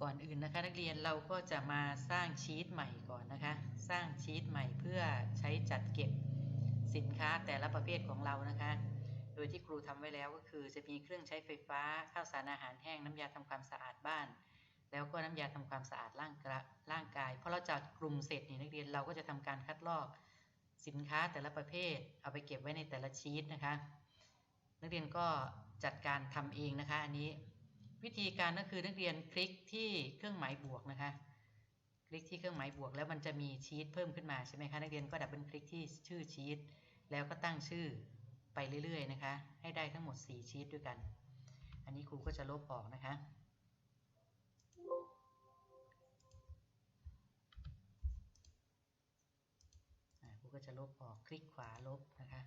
ก่อนอื่นนะคะ นักเรียนเราก็จะมาสร้างชีตใหม่ก่อนนะคะ สร้างชีตใหม่เพื่อใช้จัดเก็บสินค้าแต่ละประเภทของเรานะคะ โดยที่ครูทำไว้แล้วก็คือจะมีเครื่องใช้ไฟฟ้าข้าวสารอาหารแห้งน้ำยาทำความสะอาดบ้าน แล้วก็น้ำยาทำความสะอาดร่างกระร่างกายพอเราจัดกลุ่มเสร็จนี่นักเรียนเราก็จะทำการคัดลอกสินค้าแต่ละประเภท เอาไปเก็บไว้ในแต่ละชีตนะคะ นักเรียนก็จัดการทำเองนะคะ อันนี้ วิธีการก็คือนักเรียนคลิกที่เครื่องหมายบวกนะคะ คลิกที่เครื่องหมายบวกแล้วมันจะมีชีตเพิ่มขึ้นมาใช่ไหมคะนักเรียนก็ดับเบิลคลิกที่ชื่อชีตแล้วก็ตั้งชื่อไปเรื่อยๆนะคะ ให้ได้ทั้งหมด 4 ชีตด้วยกัน อันนี้ครูก็จะลบออกนะคะครูก็จะลบออกคลิกขวาลบนะคะ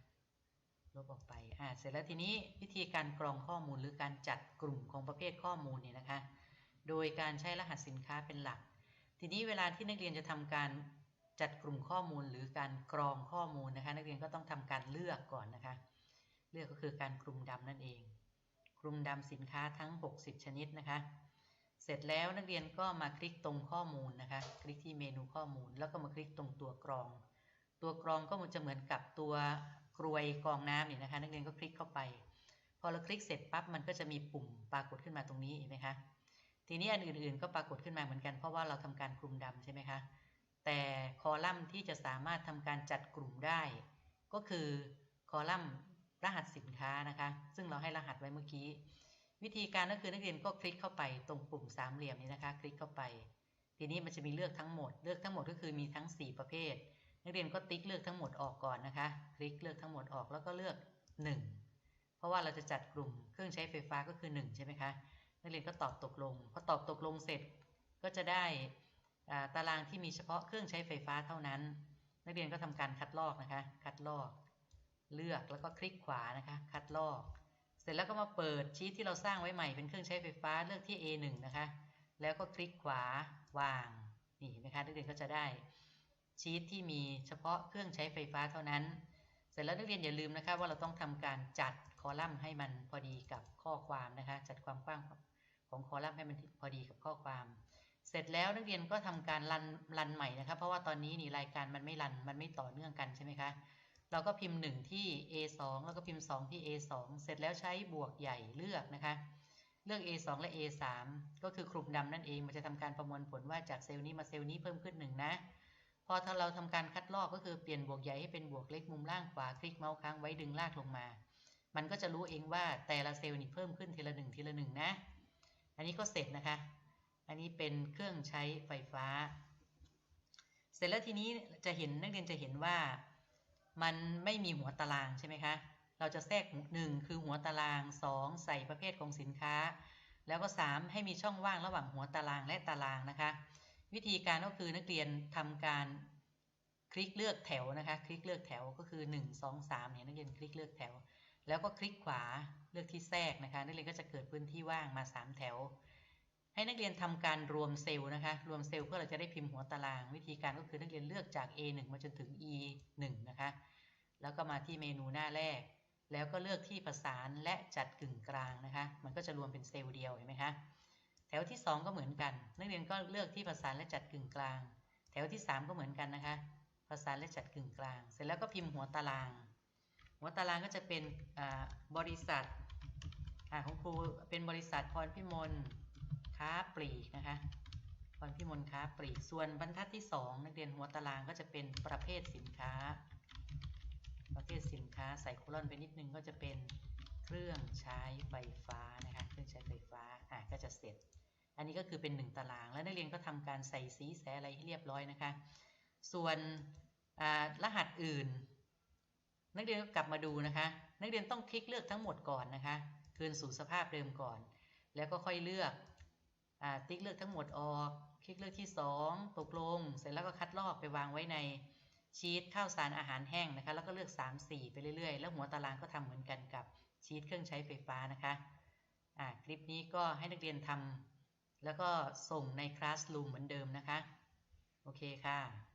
ลบออกไปอ่าเสร็จแล้วทีนี้วิธีการกรองข้อมูลหรือการจัดกลุ่มของประเภทข้อมูลเนี่ยนะคะ โดยการใช้รหัสสินค้าเป็นหลัก ทีนี้เวลาที่นักเรียนจะทำการจัดกลุ่มข้อมูลหรือการกรองข้อมูลนะคะ นักเรียนก็ต้องทำการเลือกก่อนนะคะ เลือกก็คือการกลุ่มดำนั่นเอง กลุ่มดำสินค้าทั้ง 60 ชนิดนะคะ เสร็จแล้วนักเรียนก็มาคลิกตรงข้อมูลนะคะ คลิกที่เมนูข้อมูล แล้วก็มาคลิกตรงตัวกรอง ตัวกรองก็มันจะเหมือนกับตัว กรวยกองน้ำเนี่ยนะคะ นักเรียนก็คลิกเข้าไป พอเราคลิกเสร็จปั๊บมันก็จะมีปุ่มปรากฏขึ้นมาตรงนี้เห็นไหมคะทีนี้อันอื่นๆก็ปรากฏขึ้นมาเหมือนกันเพราะว่าเราทำการกลุ่มดำใช่ไหมคะแต่คอลัมน์ที่จะสามารถทำการจัดกลุ่มได้ ก็คือคอลัมน์รหัสสินค้านะคะ ซึ่งเราให้รหัสไว้เมื่อกี้ วิธีการก็คือนักเรียนก็คลิกเข้าไปตรงปุ่มสามเหลี่ยมนี้นะคะ คลิกเข้าไป ทีนี้มันจะมีเลือกทั้งหมด เลือกทั้งหมดก็คือมีทั้ง 4 ประเภท นักเรียนก็ติ๊กเลือกทั้งหมดออกก่อนนะคะ คลิกเลือกทั้งหมดออกแล้วก็เลือก 1 เพราะว่าเราจะจัดกลุ่มเครื่องใช้ไฟฟ้าก็คือ 1 ใช่ไหมคะ นักเรียนก็ตอบตกลง พอตอบตกลงเสร็จก็จะได้ตารางที่มีเฉพาะเครื่องใช้ไฟฟ้าเท่านั้น นักเรียนก็ทำการคัดลอกนะคะ คัดลอก เลือกแล้วก็คลิกขวานะคะ คัดลอก เสร็จแล้วก็มาเปิดชีทที่เราสร้างไว้ใหม่เป็นเครื่องใช้ไฟฟ้าเลือกที่ A1 นะคะ แล้วก็คลิกขวาวาง นี่เห็นไหมคะ นักเรียนก็จะได้ ชีทที่มีเฉพาะเครื่องใช้ไฟฟ้าเท่านั้น เสร็จแล้วนักเรียนอย่าลืมนะคะว่าเราต้องทำการจัดคอลัมน์ให้มันพอดีกับข้อความนะคะ จัดความกว้างของคอลัมน์ให้มันพอดีกับข้อความ เสร็จแล้วนักเรียนก็ทำการรันรันใหม่นะคะเพราะว่าตอนนี้นี่รายการมันไม่รันมันไม่ต่อเนื่องกันใช่ไหมคะเราก็พิมพ์ 1 ที่ A2 แล้วก็พิมพ์ 2 ที่ A2 เสร็จแล้วใช้บวกใหญ่เลือกนะคะ เลือก A2 และ A3 ก็คือคลุมดำนั่นเอง มันจะทำการประมวลผลว่าจากเซลล์นี้มาเซลล์นี้เพิ่มขึ้น 1 นะ อถ้าเราทำการคัดลอกก็คือเปลี่ยนบวกใหญ่ให้เป็นบวกเล็กมุมล่างขวาคลิกเมาส์ค้างไว้ดึงลากลงมา มันก็จะรู้เองว่าแต่ละเซลล์นี่เพิ่มขึ้นทีละหนึ่งทีละหนึ่งนะ อันนี้ก็เสร็จนะคะ อันนี้เป็นเครื่องใช้ไฟฟ้า เสร็จแล้วทีนี้จะเห็นนักเรียนจะเห็นว่ามันไม่มีหัวตารางใช่ไหมคะ เราจะแทรกหนึ่งคือหัวตาราง 2 ใส่ประเภทของสินค้า แล้วก็ 3 ให้มีช่องว่างระหว่างหัวตารางและตารางนะคะ วิธีการก็คือนักเรียนทำการคลิกเลือกแถวนะคะ คลิกเลือกแถวก็คือ 1 2 3เนี่ยนักเรียนคลิกเลือกแถว แล้วก็คลิกขวาเลือกที่แทรกนะคะ นักเรียนก็จะเกิดพื้นที่ว่างมา 3 แถว ให้นักเรียนทำการรวมเซลล์นะคะรวมเซลล์เพื่อเราจะได้พิมพ์หัวตาราง วิธีการก็คือนักเรียนเลือกจาก A1 มาจนถึง E1 นะคะแล้วก็มาที่เมนูหน้าแรก แล้วก็เลือกที่ประสานและจัดกึ่งกลางนะคะ มันก็จะรวมเป็นเซลล์เดียวเห็นไหมคะ แถวที่ 2 ก็เหมือนกัน นักเรียนก็เลือกที่ประสานและจัดกึ่งกลาง แถวที่ 3 ก็เหมือนกันนะคะ ประสานและจัดกึ่งกลาง เสร็จแล้วก็พิมพ์หัวตาราง หัวตารางก็จะเป็นบริษัทของครูเป็นบริษัทพรพิมลค้าปลีกนะคะพรพิมลค้าปลีก ส่วนบรรทัดที่ 2 นักเรียนหัวตารางก็จะเป็นประเภทสินค้า ประเภทสินค้าใส่โคลอนไปนิดนึงก็จะเป็นเครื่องใช้ไฟฟ้านะคะ เครื่องใช้ไฟฟ้า อะ ก็จะเสร็จ อันนี้ก็คือเป็น 1 ตาราง แล้วนักเรียนก็ทำการใส่สีแสอะไรให้เรียบร้อยนะคะ ส่วนรหัสอื่น นักเรียนก็กลับมาดูนะคะ นักเรียนต้องคลิกเลือกทั้งหมดก่อนนะคะ คืนสู่สภาพเดิมก่อน แล้วก็ค่อยเลือกอติ๊กเลือกทั้งหมดออกคลิกเลือกที่ 2 ตกลง เสร็จแล้วก็คัดลอกไปวางไว้ในชีตข้าวสารอาหารแห้งนะคะ แล้วก็เลือก 3 4 ไปเรื่อยๆ แล้วหัวตารางก็ทำเหมือนกันกับชีตเครื่องใช้ไฟฟ้านะคะอ่าคลิปนี้ก็ให้นักเรียนทำ แล้วก็ส่งในคลาส room เหมือนเดิมนะคะ โอเคค่ะ